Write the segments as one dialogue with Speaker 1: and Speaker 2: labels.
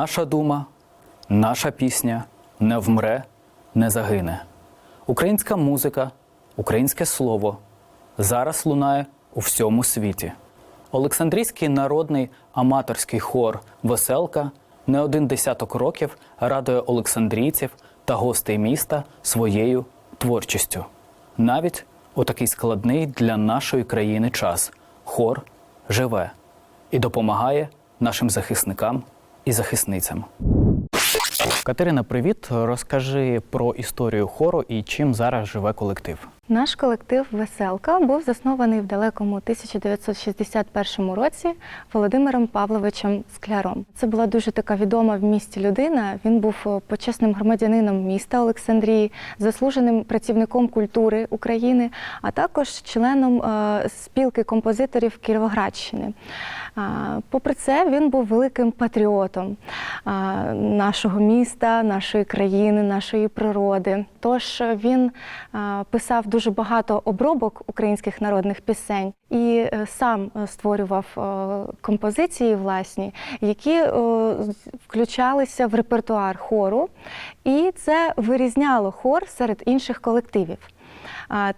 Speaker 1: Наша дума, наша пісня не вмре, не загине. Українська музика, українське слово зараз лунає у всьому світі. Олександрійський народний аматорський хор Веселка не один десяток років радує олександрійців та гостей міста своєю творчістю. Навіть у такий складний для нашої країни час хор живе і допомагає нашим захисникам і захисницям. Катерина, привіт. Розкажи про історію хору і чим зараз живе колектив.
Speaker 2: Наш колектив Веселка був заснований в далекому 1961 році Володимиром Павловичем Скляром. Це була дуже така відома в місті людина. Він був е, почесним громадянином міста Олександрії, заслуженим працівником культури України, а також членом е, спілки композиторів Кіровоградщини. Попри це, він був великим патріотом нашого міста, нашої країни, нашої природи. Тож він писав дуже багато обробок українських народних пісень і е, сам е, створював е, композиції власні, які включалися в репертуар хору, і це вирізняло хор серед інших колективів.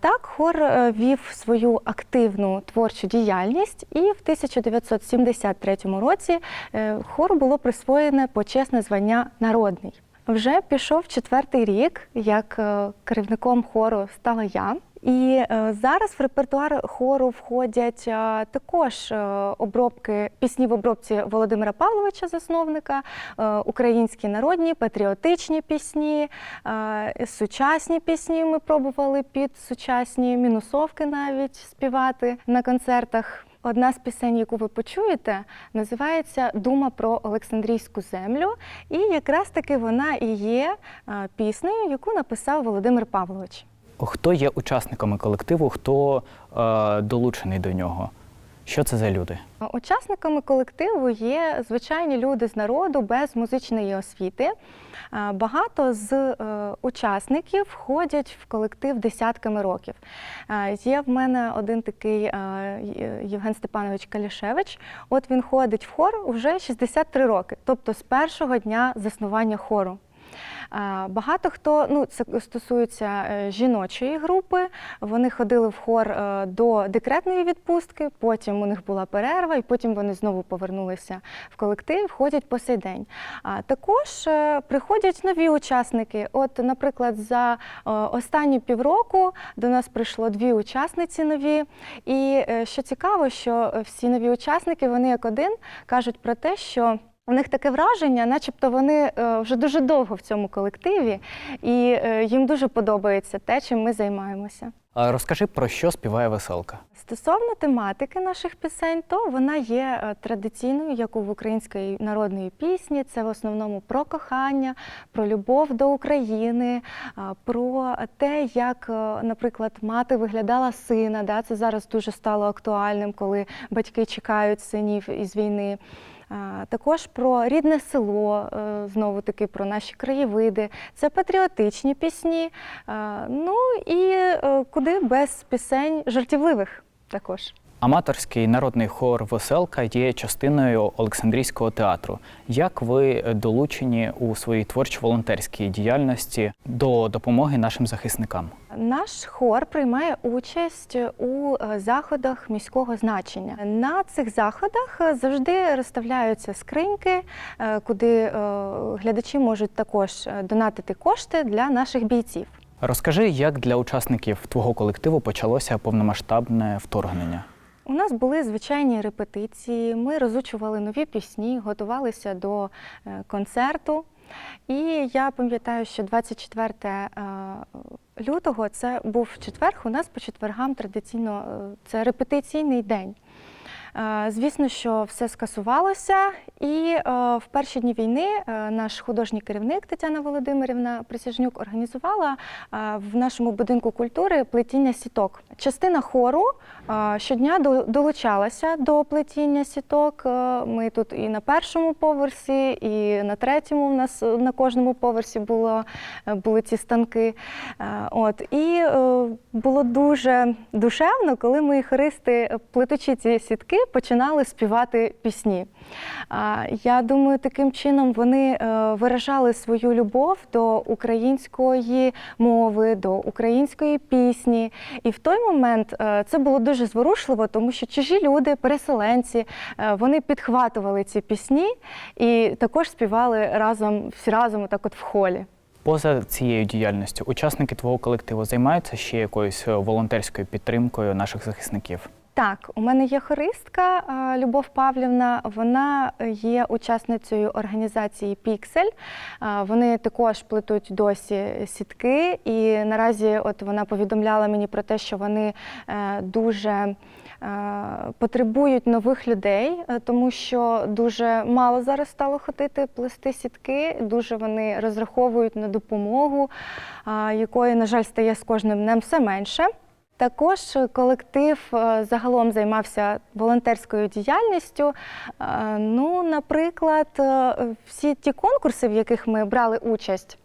Speaker 2: Так, хор е, вів свою активну творчу діяльність, і в 1973 році е, хору було присвоєне почесне звання народний. Вже пішов четвертий рік, як е, керівником хору стала я. І е, зараз в репертуар хору входять е, також обробки пісні в обробці Володимира Павловича, засновника, українські народні, патріотичні пісні, сучасні пісні. Ми пробували під сучасні мінусовки навіть співати на концертах. Одна з пісень, яку ви почуєте, називається Дума про Олександрійську землю. І якраз таки вона і є е, піснею, яку написав Володимир Павлович.
Speaker 1: Хто є учасниками колективу, хто е, долучений до нього? Що це за люди?
Speaker 2: Учасниками колективу є звичайні люди з народу без музичної освіти. Багато з е, учасників входять в колектив десятками років. Є в мене один такий е, Євген Степанович Калішевич. От він ходить в хор вже 63 роки, тобто з першого дня заснування хору. Е, Багато хто, ну це стосується е, жіночої групи. Вони ходили в хор е, до декретної відпустки, потім у них була перерва, і потім вони знову повернулися в колектив, ходять по сей день. А також приходять нові учасники. От, наприклад, за останні півроку до нас прийшло дві учасниці нові. І що цікаво, що всі нові учасники, вони як один кажуть про те, що у них таке враження, начебто вони е, вже дуже довго в цьому колективі, і е, їм дуже подобається те, чим ми займаємося.
Speaker 1: Розкажи про що співає веселка.
Speaker 2: Стосовно тематики наших пісень, то вона є е, традиційною, як у української народної пісні. Це в основному про кохання, про любов до України, про те, як, наприклад, мати виглядала сина. Да? Це зараз дуже стало актуальним, коли батьки чекають синів із війни. Також про рідне село, е, знову таки про наші краєвиди. Це патріотичні пісні. Ну і е, куди без пісень жартівливих також.
Speaker 1: Аматорський народний хор Веселка є частиною Олександрійського театру. Як ви долучені у своїй творчо-волонтерській діяльності до допомоги нашим захисникам?
Speaker 2: Наш хор приймає участь у е, заходах міського значення. На цих заходах е, завжди розставляються скриньки, е, куди глядачі можуть також донатити кошти для наших бійців.
Speaker 1: Розкажи, як для учасників твого колективу почалося повномасштабне вторгнення?
Speaker 2: У нас були звичайні репетиції. Ми розучували нові пісні, готувалися до е, концерту. І я пам'ятаю, що 24 е, лютого це був четверг. У нас по четвергам традиційно е, це репетиційний день. Е, Звісно, що все скасувалося, і е, в перші дні війни е, наш художній керівник Тетяна Володимирівна Присяжнюк організувала в нашому будинку культури плетіння сіток. Частина хору щодня долучалася до плетіння сіток. Ми тут і на першому поверсі, і на третьому. У нас на кожному поверсі було, були ці станки. От і було дуже душевно, коли мої хористи, плетучи ці сітки, починали співати пісні. Я думаю, таким чином вони е, виражали свою любов до української мови, до української пісні. І в той момент е, це було дуже зворушливо, тому що чужі люди, переселенці, е, вони підхватували ці пісні і також співали разом всі разом, так от в холі.
Speaker 1: Поза цією діяльністю, учасники твого колективу займаються ще якоюсь волонтерською підтримкою наших захисників.
Speaker 2: Так, у мене є хористка Любов Павлівна. Вона є учасницею організації Піксель. Вони також плетуть досі сітки, і наразі от вона повідомляла мені про те, що вони е, дуже е, потребують нових людей, е, тому що дуже мало зараз стало ходити плести сітки. Дуже вони розраховують на допомогу, якої, на жаль, стає з кожним днем все менше. Також колектив е, загалом займався волонтерською діяльністю. Е, Ну, наприклад, е, всі ті конкурси, в яких ми брали участь.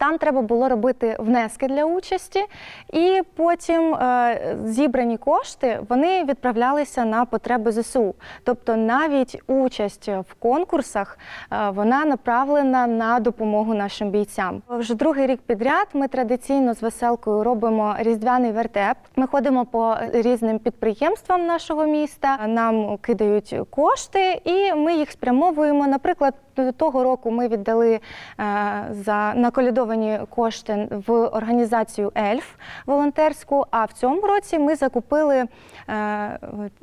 Speaker 2: Там треба було робити внески для участі, і потім е, зібрані кошти вони відправлялися на потреби ЗСУ. Тобто навіть участь в конкурсах е, вона направлена на допомогу нашим бійцям. Вже другий рік підряд ми традиційно з веселкою робимо різдвяний вертеп. Ми ходимо по різним підприємствам нашого міста. Нам кидають кошти, і ми їх спрямовуємо. Наприклад, того року ми віддали е, за наколядовані кошти в організацію Ельф волонтерську. А в цьому році ми закупили е,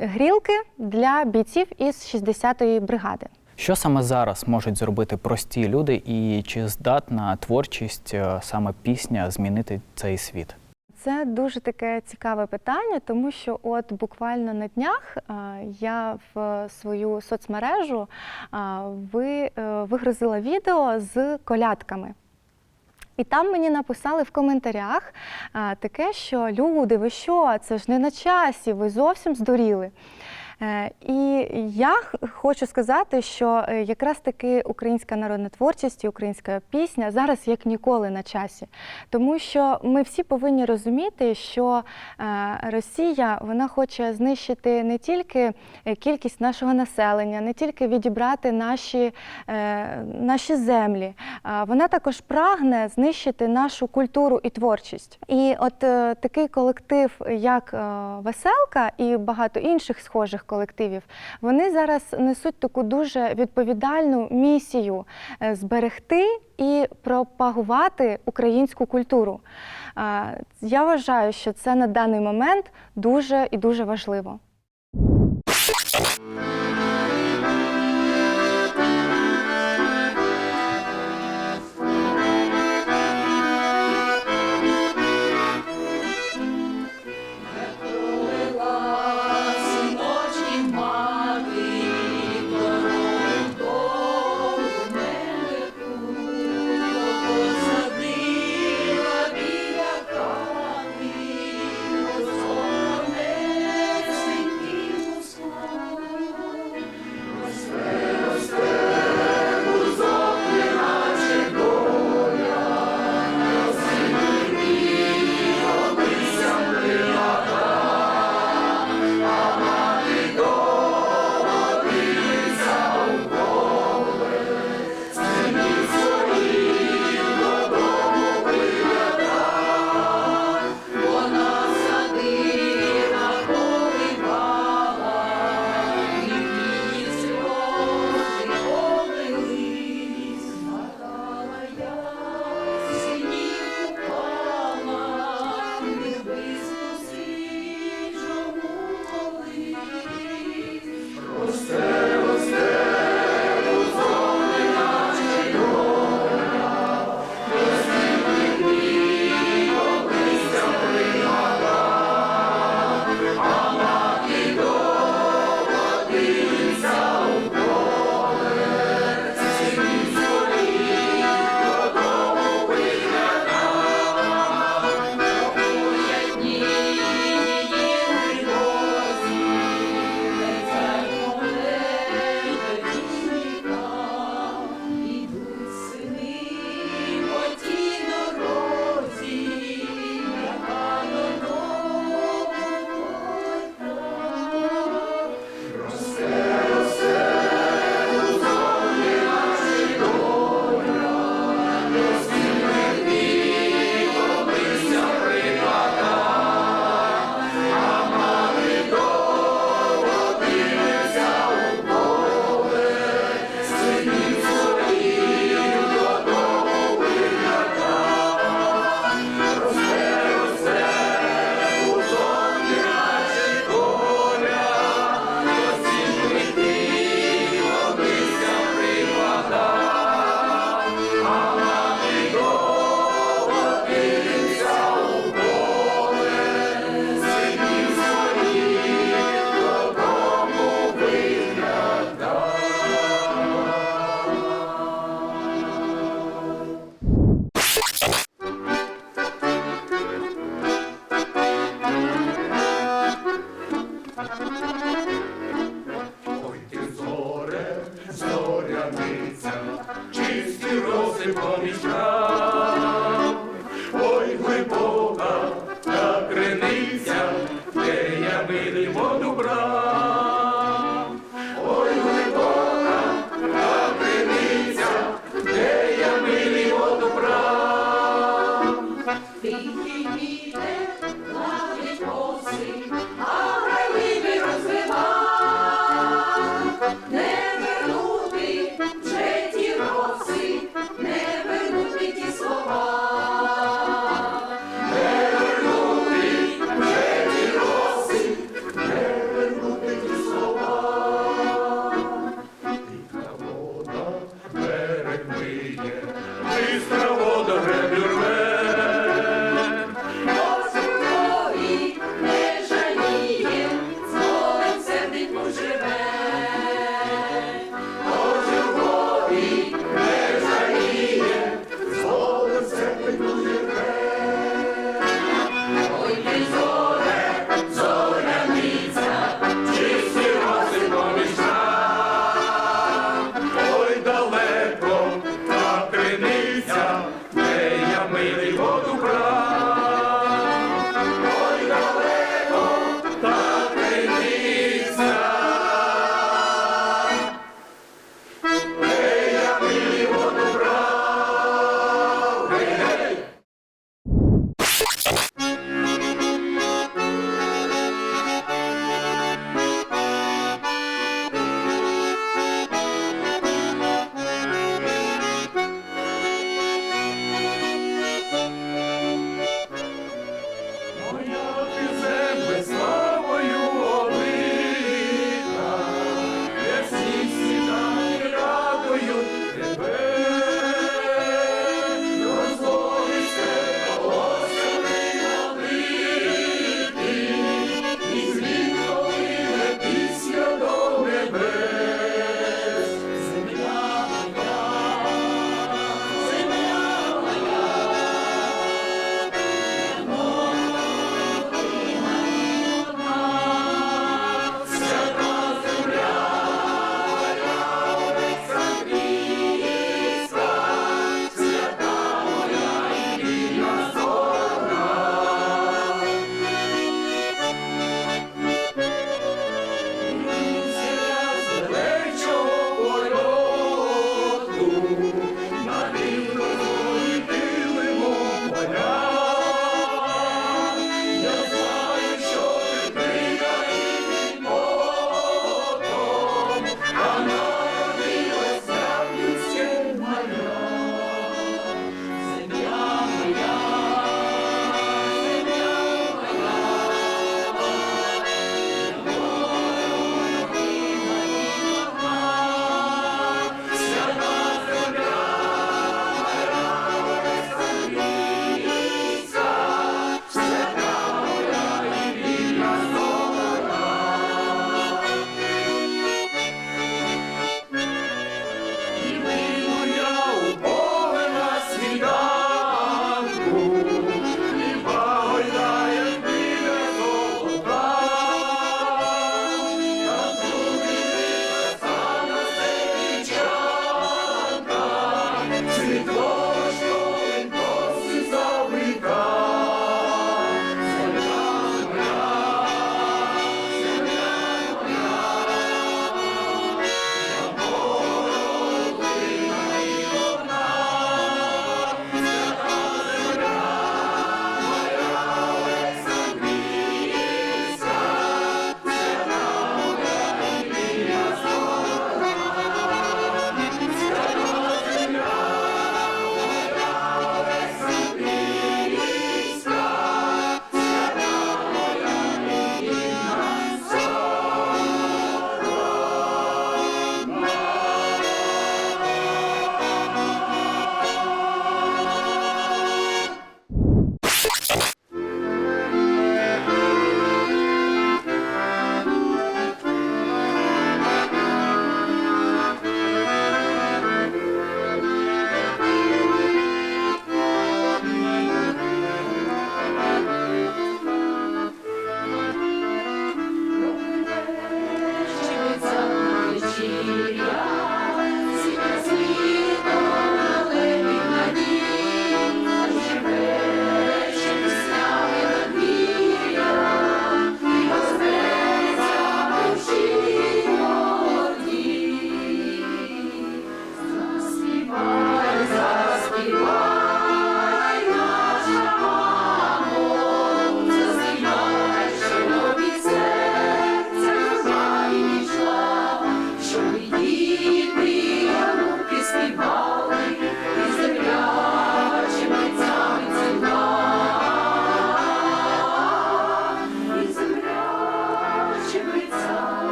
Speaker 2: грілки для бійців із 60-ї бригади.
Speaker 1: Що саме зараз можуть зробити прості люди, і чи здатна творчість е, саме пісня змінити цей світ?
Speaker 2: Це дуже таке цікаве питання, тому що от буквально на днях я в свою соцмережу ви, е, вигрузила відео з колядками. І там мені написали в коментарях таке, що люди, ви що, це ж не на часі, ви зовсім здуріли. Е, І я хочу сказати, що е, якраз таки українська народна творчість і українська пісня зараз як ніколи на часі. Тому що ми всі повинні розуміти, що е, Росія вона хоче знищити не тільки кількість нашого населення, не тільки відібрати наші, наші землі, вона також прагне знищити нашу культуру і творчість. І от такий колектив, як Веселка і багато інших схожих колективів, вони зараз несуть таку дуже відповідальну місію е, зберегти і пропагувати українську культуру. Я вважаю, що це на даний момент дуже і дуже важливо.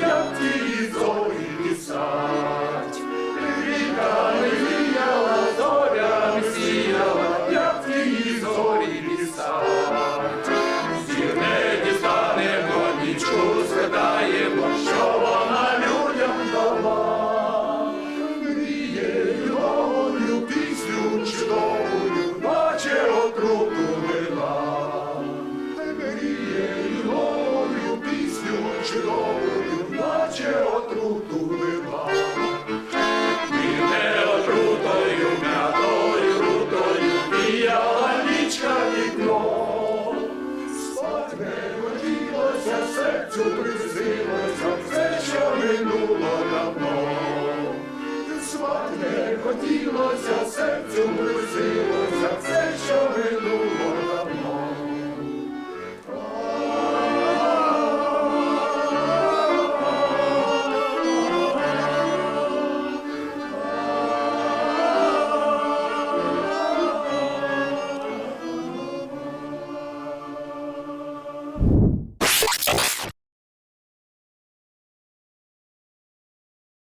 Speaker 3: Yati. Серцю приснилося все, що минуло давно. Спать не хотілося, серцю приснилося